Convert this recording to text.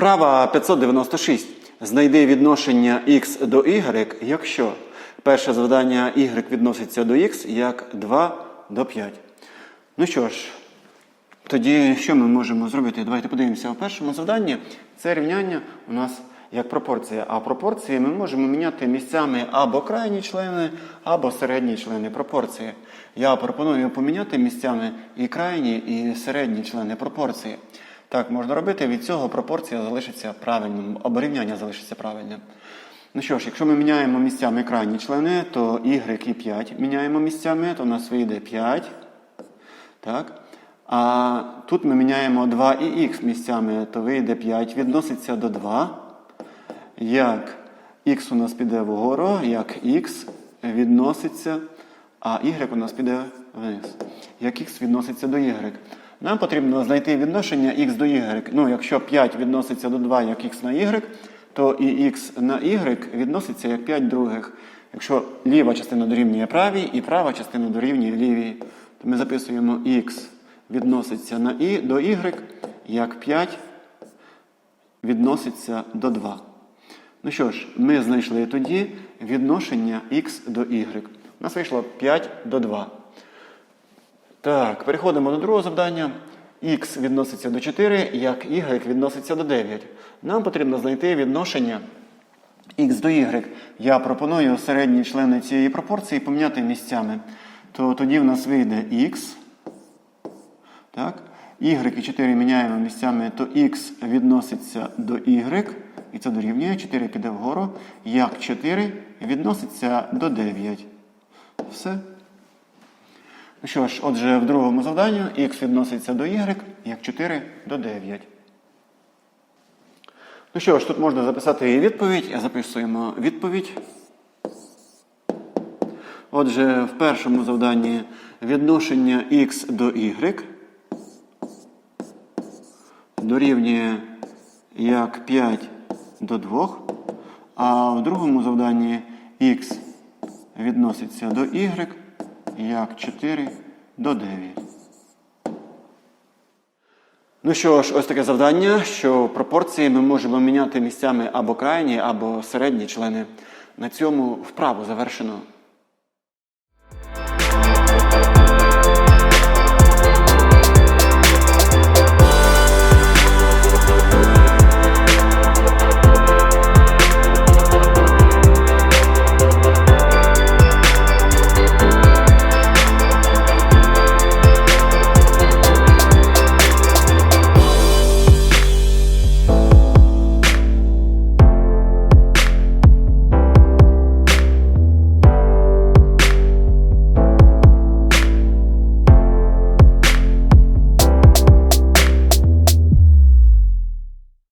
Вправа 596. Знайди відношення x до y, якщо перше завдання y відноситься до x як 2 до 5. Ну що ж, тоді що ми можемо зробити? Давайте подивимося в першому завданні. Це рівняння у нас як пропорція. А пропорції ми можемо міняти місцями або крайні члени, або середні члени пропорції. Я пропоную поміняти місцями і крайні, і середні члени пропорції. Так можна робити, від цього пропорція залишиться правильним, рівняння залишиться правильним. Ну що ж, якщо ми міняємо місцями крайні члени, то y і 5 міняємо місцями, то у нас вийде 5. Так? А тут ми міняємо 2 і х місцями, то вийде 5, відноситься до 2. Як х у нас піде вгору, як х відноситься, а y у нас піде вниз. Як х відноситься до y. Нам потрібно знайти відношення х до y. Ну, якщо 5 відноситься до 2 як х на y, то і х на y відноситься як 5 других. Якщо ліва частина дорівнює правій і права частина дорівнює лівій, то ми записуємо х відноситься на і до y, як 5 відноситься до 2. Ну що ж, ми знайшли тоді відношення х до y. У нас вийшло 5 до 2. Так, переходимо до другого завдання. Х відноситься до 4, як y відноситься до 9. Нам потрібно знайти відношення х до y. Я пропоную середні члени цієї пропорції поміняти місцями. То тоді в нас вийде х. Так? Y і 4 міняємо місцями, то х відноситься до y, і це дорівнює 4 піде вгору, як 4 відноситься до 9. Все. Ну що ж, отже, в другому завданні х відноситься до y, як 4 до 9. Ну що ж, тут можна записати і відповідь. Записуємо відповідь. Отже, в першому завданні відношення х до y дорівнює як 5 до 2, а в другому завданні х відноситься до y як 4 до 9. Ну що ж, ось таке завдання, що пропорції ми можемо міняти місцями або крайні, або середні члени. На цьому вправу завершено.